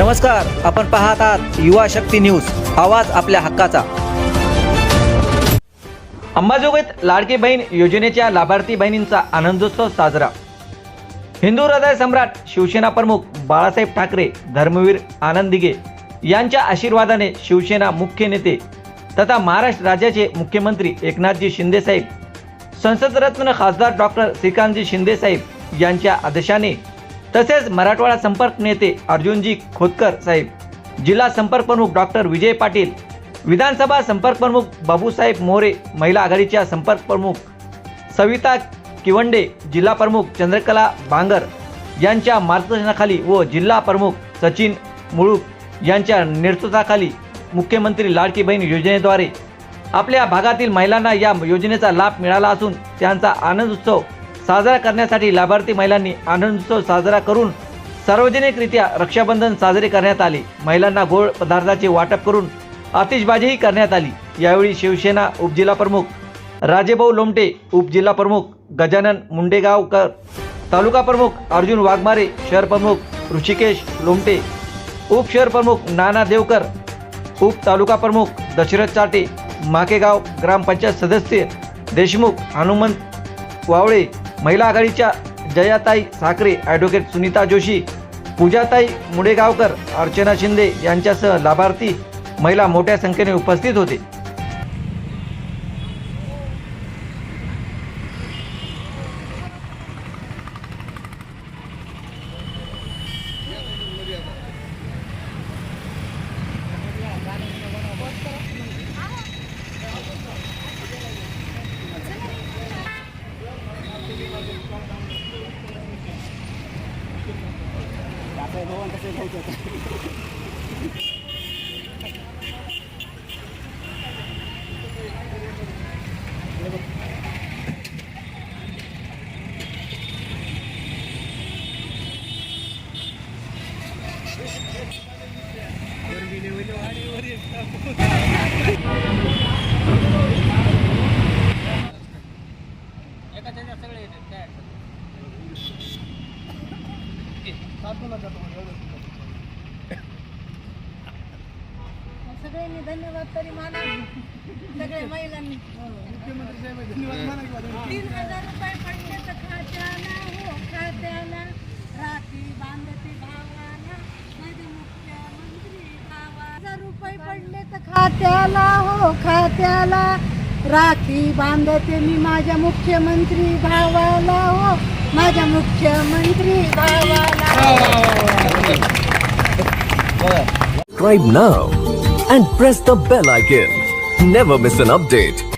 नमस्कार आपण पाहत आहात युवा शक्ती न्यूज आवाज आपल्या हक्काचा. अंबाजोगाईत लाडकी बहीण योजनेच्या लाभार्थी बहिणींचा आनंदोत्सव साजरा. हिंदू हृदय सम्राट शिवसेना प्रमुख बाळासाहेब ठाकरे धर्मवीर आनंद दिघे यांच्या आशीर्वादाने शिवसेना मुख्य नेते तथा महाराष्ट्र राज्याचे मुख्यमंत्री एकनाथजी शिंदेसाहेब संसदरत्न खासदार डॉक्टर श्रीकांतजी शिंदेसाहेब यांच्या आदेशाने तसेच मराठवाडा संपर्क नेते अर्जुनजी खोतकर साहेब जिल्हा संपर्क प्रमुख डॉक्टर विजय पाटील विधानसभा संपर्क प्रमुख बाबूसाहेब मोरे महिला आघाडीच्या संपर्क प्रमुख सविता किवंडे जिल्हा प्रमुख चंद्रकला बांगर यांच्या मार्गदर्शनाखाली व जिल्हा प्रमुख सचिन मुळूक यांच्या नेतृत्वाखाली मुख्यमंत्री लाडकी बहीण योजनेद्वारे आपल्या भागातील महिलांना या योजनेचा लाभ मिळाला असून त्यांचा आनंद उत्सव साजरा करण्यासाठी लाभार्थी महिलांनी आनंदोत्सव साजरा करून सार्वजनिकरित्या रक्षाबंधन साजरे करण्यात आले. महिलांना गोड पदार्थाचे वाटप करून आतिषबाजीही करण्यात आली. यावेळी शिवसेना उपजिल्हा प्रमुख राजेभाऊ लोमटे उपजिल्हा प्रमुख गजानन मुंडेगावकर तालुका प्रमुख अर्जुन वाघमारे शहर प्रमुख ऋषिकेश लोमटे उप शहर प्रमुख नाना देवकर उप तालुका प्रमुख दशरथ चाटे माकेगाव ग्रामपंचायत सदस्य देशमुख हनुमंत वावळे महिला आघाडीच्या जयाताई साखरे ॲडव्होकेट सुनीता जोशी पूजाताई मुडेगावकर अर्चना शिंदे यांच्यासह लाभार्थी महिला मोठ्या संख्येने उपस्थित होते. kay Bawang kasi bawang एका त्याच्या सगळे येतात काय सगळ्यांनी धन्यवाद तरी माना सगळ्या महिलांनी. तीन हजार रुपये पडले तर खात्याला हो खात्याला राखी बांधते भावाला माझे मुख्यमंत्री भावा हजार रुपये पडले तर खात्याला हो खात्याला. राखी बांधते मी माझ्या मुख्यमंत्री भावाला. माझ्या मुख्यमंत्री भावाला Subscribe now and press the bell icon. Never miss an update.